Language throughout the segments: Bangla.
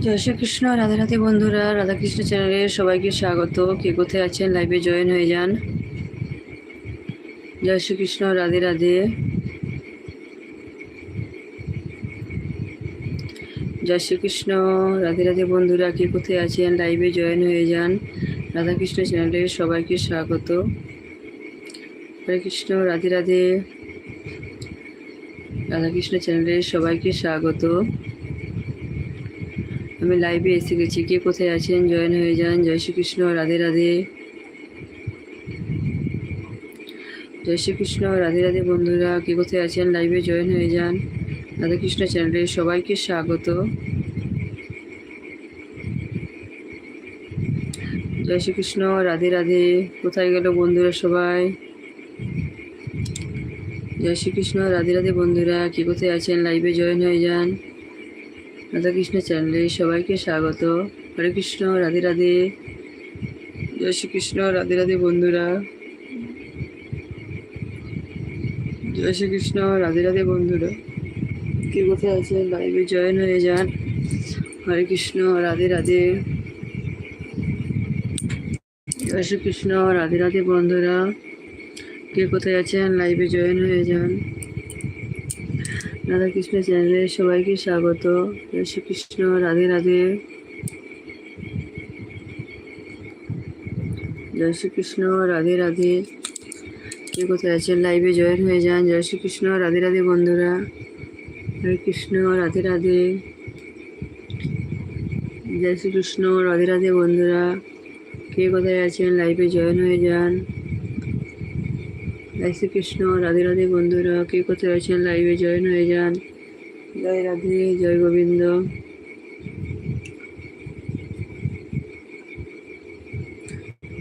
জয় শ্রীকৃষ্ণ, রাধে রাধে বন্ধুরা, রাধাকৃষ্ণ চ্যানেলে সবাইকে স্বাগত। কে কোথায় আছেন? লাইভে জয়েন হয়ে যান। জয় শ্রীকৃষ্ণ, রাধে রাধে। জয় শ্রীকৃষ্ণ, রাধে রাধে বন্ধুরা, কে কোথায় আছেন? লাইভে জয়েন হয়ে যান। রাধাকৃষ্ণ চ্যানেলে সবাইকে স্বাগত। হরে কৃষ্ণ, রাধে রাধে। রাধাকৃষ্ণ চ্যানেলে সবাইকে স্বাগত। আমি লাইভে এসে গেছি। কে কোথায় আছেন? জয়েন হয়ে যান। জয় শ্রীকৃষ্ণ। রাধে রাধে। জয় শ্রীকৃষ্ণ। রাধে রাধে বন্ধুরা। কে কোথায় আছেন? লাইভে জয়েন হয়ে যান। রাধাকৃষ্ণ চ্যানেলে সবাইকে স্বাগত। জয় শ্রীকৃষ্ণ। রাধে রাধে। কোথায় গেল বন্ধুরা সবাই? জয় শ্রীকৃষ্ণ। রাধে রাধে বন্ধুরা। কে কোথায় আছেন? লাইভে জয়েন হয়ে যান। রাধাকৃষ্ণ চ্যানেলে সবাইকে স্বাগত। হরে কৃষ্ণ, রাধে রাধে। জয় শ্রীকৃষ্ণ রাধে রাধে বন্ধুরা। জয় শ্রীকৃষ্ণ রাধে রাধে বন্ধুরা। কে কোথায় আছেন? লাইভে জয়েন হয়ে যান। হরে কৃষ্ণ, রাধে রাধে। জয় শ্রীকৃষ্ণ রাধে রাধে বন্ধুরা। কে কোথায় আছেন? লাইভে জয়েন হয়ে যান। রাধা কৃষ্ণ চ্যানেলে সবাইকে স্বাগত। শ্রীকৃষ্ণ, রাধে রাধে। জয় শ্রীকৃষ্ণ, রাধে রাধে। কে কোথায় আছেন? লাইভে জয়েন হয়ে যান। জয় শ্রীকৃষ্ণ, রাধে রাধে বন্ধুরা। হরে কৃষ্ণ, রাধে রাধে। জয় শ্রীকৃষ্ণ, রাধে রাধে বন্ধুরা। কে কোথায় আছেন? লাইভে জয়েন হয়ে যান। জয় শ্রীকৃষ্ণ রাধে রাধে বন্ধুরা, কে কোথায় আছেন? লাইভে জয়েন হয়ে যান। জয় রাধে, জয় গোবিন্দ।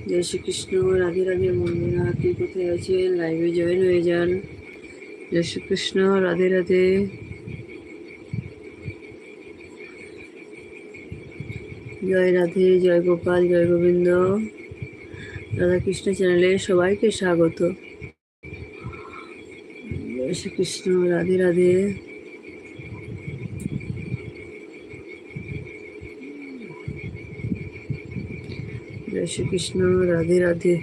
জয় শ্রীকৃষ্ণ, রাধে রাধে বন্ধুরা, কে কোথায় আছেন? লাইভে জয়েন হয়ে যান। জয় শ্রীকৃষ্ণ, রাধে রাধে। জয় রাধে, জয় গোপাল, জয় গোবিন্দ। রাধাকৃষ্ণ চ্যানেলে সবাইকে স্বাগত। জয় শ্রীকৃষ্ণ রাধে রাধে। জয় শ্রীকৃষ্ণ, রাধে রাধে।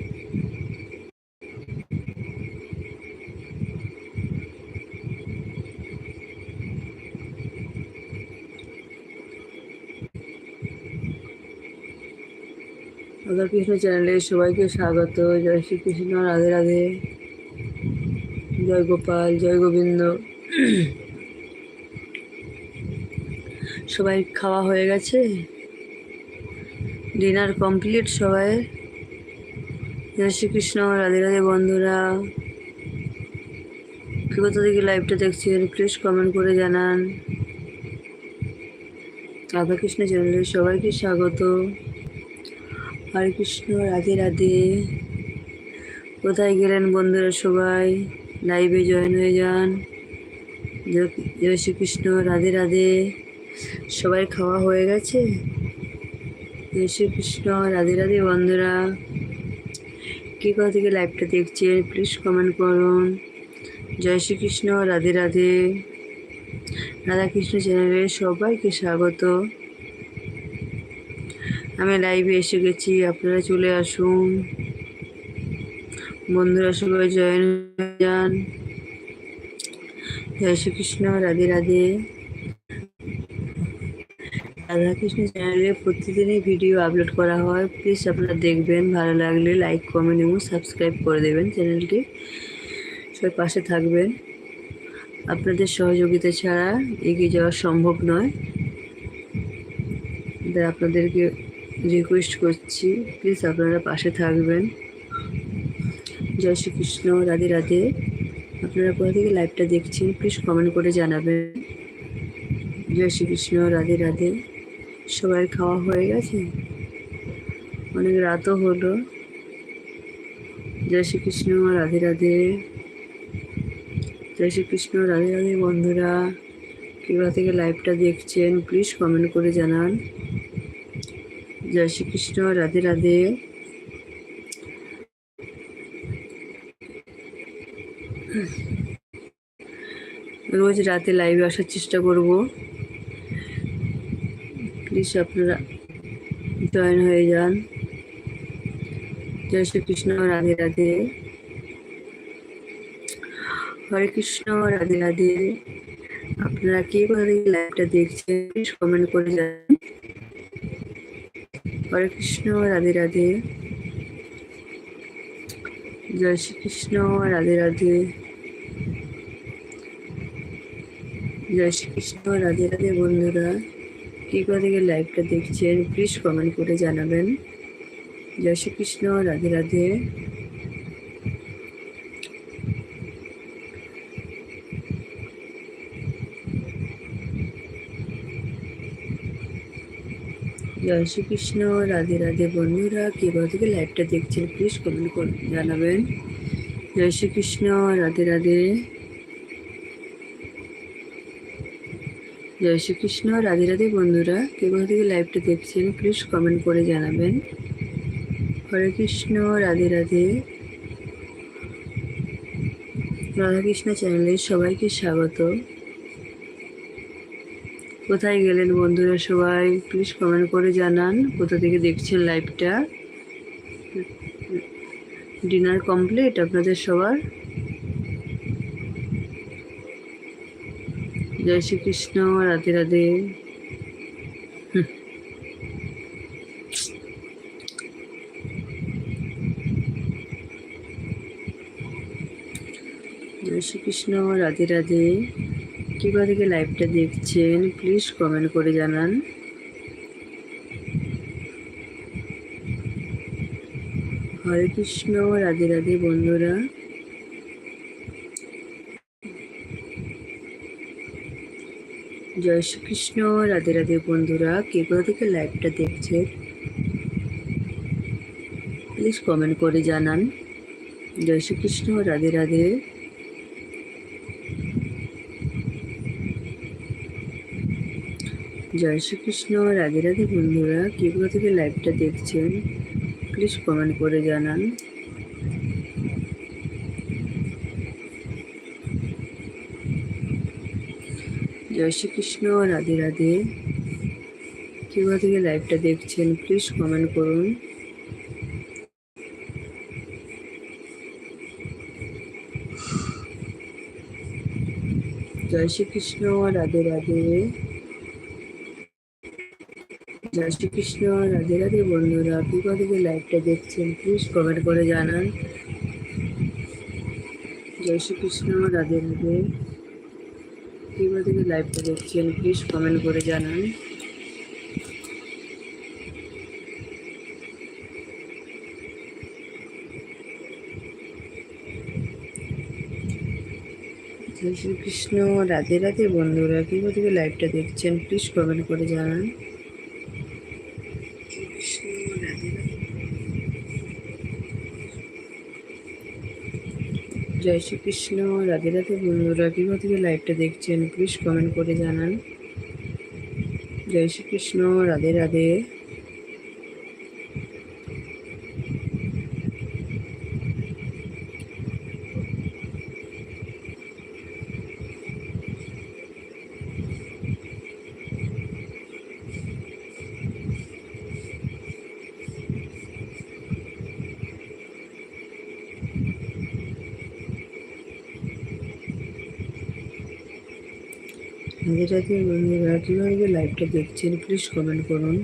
রাধাকৃষ্ণ চ্যানেলে সবাইকে স্বাগত। জয় শ্রীকৃষ্ণ, রাধে রাধে। জয় গোপাল, জয় গোবিন্দ। সবাই খাওয়া হয়ে গেছে। ডিনার কমপ্লিট সবাই। জয় শ্রীকৃষ্ণ, রাধে রাধে বন্ধুরা। কে কোথা থেকে লাইভটা দেখছেন প্লিজ কমেন্ট করে জানান। রাধাকৃষ্ণ চ্যানেলে সবাইকে স্বাগত। হরে কৃষ্ণ, রাধে রাধে। কোথায় গেলেন বন্ধুরা সবাই? লাইভে জয়েন হয়ে যান। জয় শ্রীকৃষ্ণ, রাধে রাধে। সবাই খাওয়া হয়ে গেছে? জয় শ্রীকৃষ্ণ, রাধে রাধে বন্ধুরা। কী কথা থেকে লাইভটা দেখছেন প্লিজ কমেন্ট করুন। জয় শ্রীকৃষ্ণ, রাধে রাধে। রাধাকৃষ্ণ চ্যানেলে সবাইকে স্বাগত। আমি লাইভে এসে গেছি, আপনারা চলে আসুন। বন্ধুরা সবাই জয়েন যান জয় শ্রীকৃষ্ণ, রাধে রাধে। রাধাকৃষ্ণ চ্যানেলে প্রতিদিনই ভিডিও আপলোড করা হয়। প্লিজ আপনারা দেখবেন, ভালো লাগলে লাইক কমেন্ট এবং সাবস্ক্রাইব করে দেবেন চ্যানেলটি সবাই পাশে থাকবেন। আপনাদের সহযোগিতা ছাড়া এগিয়ে যাওয়া সম্ভব নয়। আপনাদেরকে রিকোয়েস্ট করছি প্লিজ আপনারা পাশে থাকবেন। জয় শ্রীকৃষ্ণ, রাধে রাধে। আপনারা কোথা থেকে লাইভটা দেখছেন প্লিজ কমেন্ট করে জানাবেন। জয় শ্রীকৃষ্ণ, রাধে রাধে। সবার খাওয়া হয়ে গেছে? অনেক রাতও হলো। জয় শ্রীকৃষ্ণ, রাধে রাধে। জয় শ্রীকৃষ্ণ, রাধে রাধে বন্ধুরা। কেবা থেকে লাইভটা দেখছেন প্লিজ কমেন্ট করে জানান। জয় শ্রীকৃষ্ণ, রাধে রাধে। রোজ রাতে লাইভে আসার চেষ্টা করব। প্লিজ আপনারা জয়েন হয়ে যান। জয় শ্রীকৃষ্ণ, রাধে রাধে। হরে কৃষ্ণ, রাধে রাধে। আপনারা কে কোথা থেকে লাইভটা দেখছেন প্লিজ কমেন্ট করে যান হরে কৃষ্ণ, রাধে রাধে। জয় শ্রীকৃষ্ণ, রাধে রাধে। জয় শ্রীকৃষ্ণ রাধে রাধে বন্ধুরা, কে কোথা থেকে লাইভটা দেখছেন প্লিজ কমেন্ট করে জানাবেন। জয় শ্রীকৃষ্ণ রাধে রাধে। জয় শ্রীকৃষ্ণ রাধে রাধে বন্ধুরা, কে কোথা থেকে লাইভটা দেখছেন প্লিজ কমেন্ট করে জানাবেন। জয় শ্রীকৃষ্ণ রাধে রাধে। জয় শ্রীকৃষ্ণ, রাধে রাধে বন্ধুরা। কে কোথা থেকে লাইভটা দেখছেন প্লিজ কমেন্ট করে জানাবেন। হরে কৃষ্ণ, রাধে রাধে। রাধাকৃষ্ণ চ্যানেলে সবাইকে স্বাগত। কোথায় গেলেন বন্ধুরা সবাই? প্লিজ কমেন্ট করে জানান, কোথা থেকে দেখছেন লাইভটা ডিনার কমপ্লিট আপনাদের সবার। জয় শ্রীকৃষ্ণ, রাধে রাধে। জয় শ্রীকৃষ্ণ, রাধে রাধে। কিবা থেকে লাইভটা দেখছেন প্লিজ কমেন্ট করে জানান। হরে কৃষ্ণ, রাধে রাধে বন্ধুরা। জয় শ্রীকৃষ্ণ, রাধে রাধে বন্ধুরা, কে কোথা থেকে লাইভটা দেখছে? প্লিজ কমেন্ট করে জানান। জয় শ্রীকৃষ্ণ, রাধে রাধে। জয় শ্রীকৃষ্ণ, রাধে রাধে বন্ধুরা, কে কোথা থেকে লাইভটা দেখছেন? প্লিজ কমেন্ট করে জানান। জয় শ্রীকৃষ্ণ রাধে রাধে। কে কোথা থেকে লাইভটা দেখছেন প্লিজ কমেন্ট করুন। জয় শ্রীকৃষ্ণ, রাধে রাধে। জয় শ্রীকৃষ্ণ, রাধে রাধে বন্ধুরা, কি কথা থেকে লাইভটা দেখছেন প্লিজ কমেন্ট করে জানান। জয় শ্রীকৃষ্ণ, রাধে রাধে। কি কথা থেকে লাইভটা দেখছেন প্লিজ কমেন্ট করে জানান। শ্রীকৃষ্ণ রাতে রাতে বন্ধুরা কীভাবে থেকে লাইভটা দেখছেন? প্লিজ কমেন্ট করে জানান। জয় শ্রীকৃষ্ণ। রাধে রাধে বন্ধুরা কীভাবে থেকে লাইভটা দেখছেন প্লিজ কমেন্ট করে জানান। জয় শ্রীকৃষ্ণ, রাধে রাধে। রাধে রাধে বন্ধুরা কীভাবে লাইভটা দেখছেন প্লিজ কমেন্ট করুন।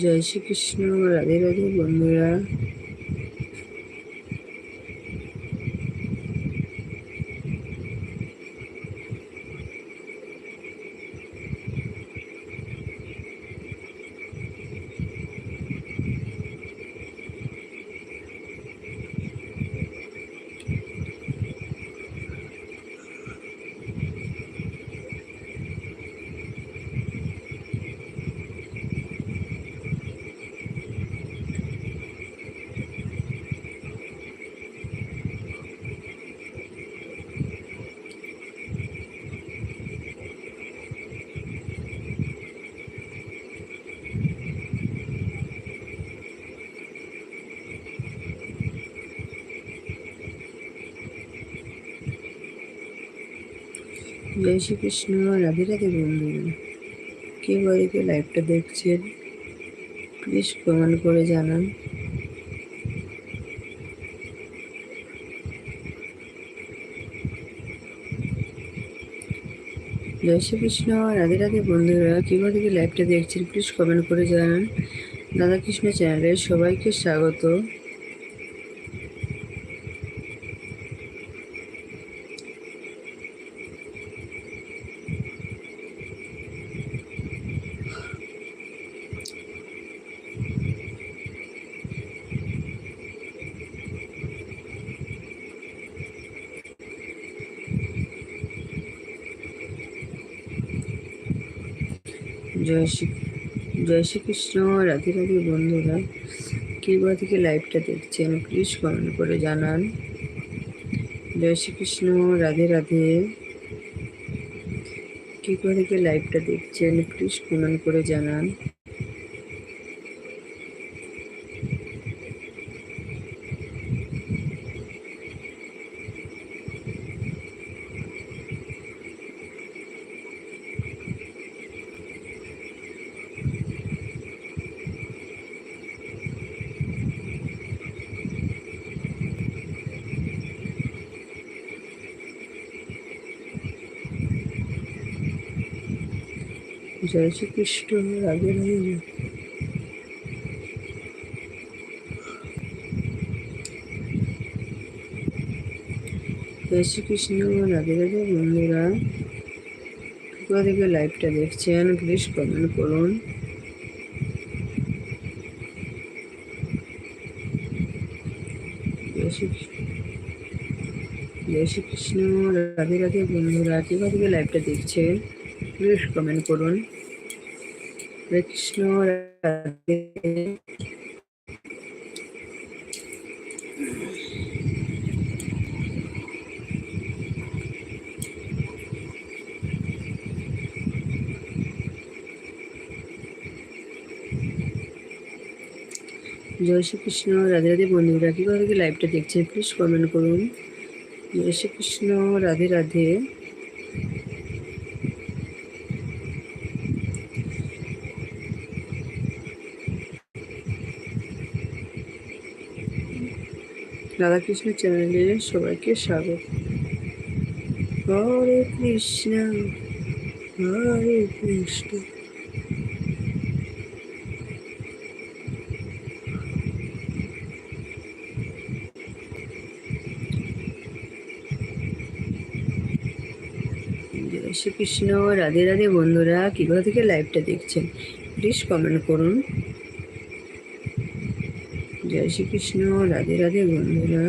জয় শ্রীকৃষ্ণ রাধে রাধে বন্ধুরা। জয় শ্রীকৃষ্ণ, রাধে রাধে বন্ধুরা কে বাড়িতে লাইভটা দেখছেন? প্লিজ কমেন্ট করে জানান। জয় শ্রীকৃষ্ণ, রাধে রাধে বন্ধুরা কীভাবে থেকে লাইভটা দেখছেন? প্লিজ কমেন্ট করে জানান। দাদা কৃষ্ণ চ্যানেলে সবাইকে স্বাগত জয় শ্রী জয় শ্রীকৃষ্ণ, রাধে রাধে বন্ধুরা। কিবা থেকে লাইভটা দেখছেন প্লিজ কমেন্ট করে জানান। জয় শ্রীকৃষ্ণ, রাধে রাধে। কিবা থেকে লাইভটা দেখছেন প্লিজ কমেন্ট করে জানান। জয় শ্রীকৃষ্ণ, রাধে রাধে। জয় শ্রীকৃষ্ণ, রাধে রাধে বন্ধুরা। কোথা থেকে লাইভটা দেখছেন, প্লিজ কমেন্ট করুন। জয় শ্রীকৃষ্ণ রাধে রাধে বন্ধুরা। কোথা থেকে লাইভটা দেখছেন, প্লিজ কমেন্ট করুন। কৃষ্ণ জয় শ্রীকৃষ্ণ রাধে রাধে বন্ধুরা, কী করে লাইভটা দেখছেন? প্লিজ কমেন্ট করুন। জয় শ্রীকৃষ্ণ রাধে রাধে। রাধাকৃষ্ণ চ্যানেলে সবাইকে স্বাগত। হরে কৃষ্ণ হরে কৃষ্ণ। শ্রীকৃষ্ণ, রাধে রাধে বন্ধুরা কীভাবে থেকে লাইভটা দেখছেন প্লিজ কমেন্ট করুন। জয় শ্রীকৃষ্ণ রাধে রাধে বন্ধুরা।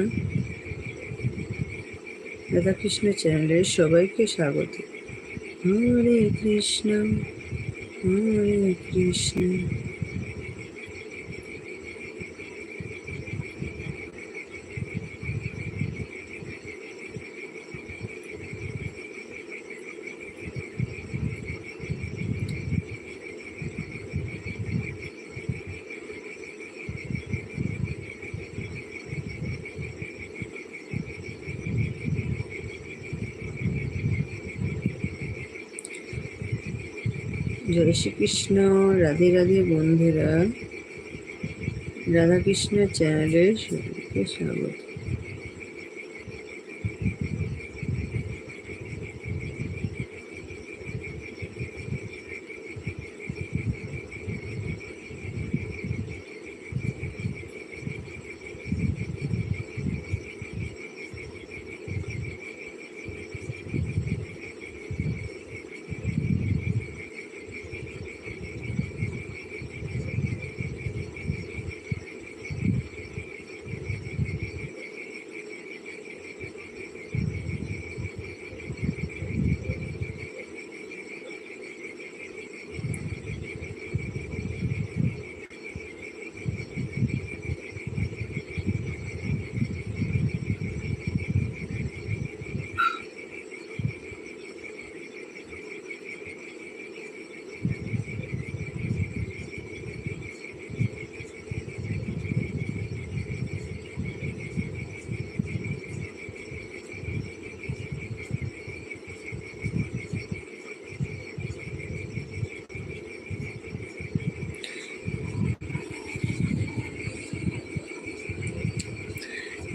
রাধাকৃষ্ণ চ্যানেলের সবাইকে স্বাগত। হরে কৃষ্ণ হরে কৃষ্ণ। জয় শ্রীকৃষ্ণ রাধে রাধে বন্ধুরা। রাধাকৃষ্ণ চ্যানেলে সবাইকে স্বাগত।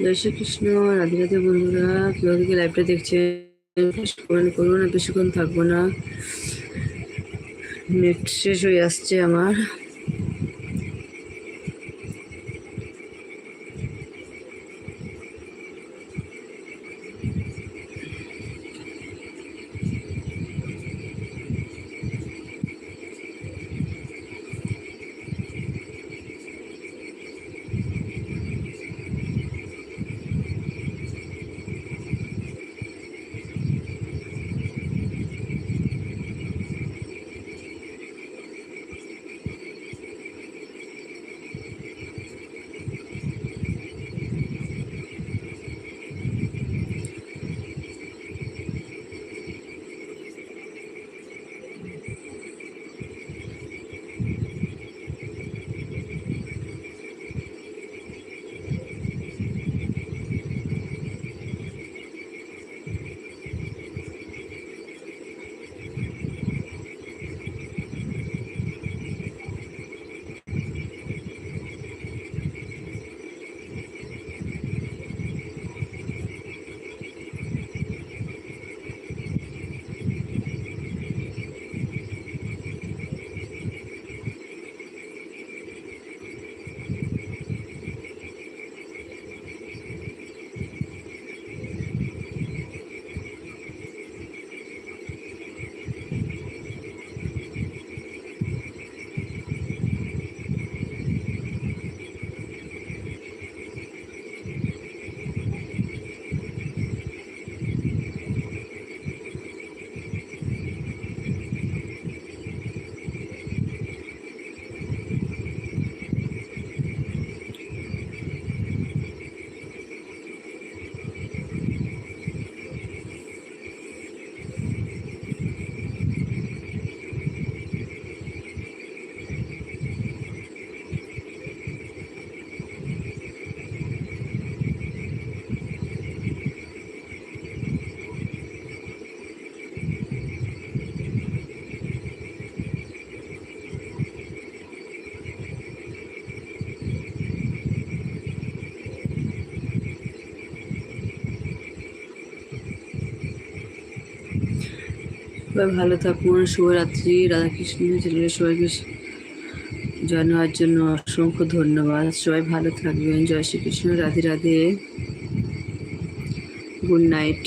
জয় শ্রীকৃষ্ণ রাধে রাধে বন্ধুরা কেউ থেকে লাইভটা দেখছেন? করুন আর বেশিক্ষণ থাকব না। নেট শেষ হয়ে আসছে আমার। সবাই ভালো থাকুন। শুভরাত্রি। রাধাকৃষ্ণ ছেলে সবাইকে জানার জন্য অসংখ্য ধন্যবাদ। সবাই ভালো থাকবেন। জয় শ্রীকৃষ্ণ। রাধে রাধে। Good night.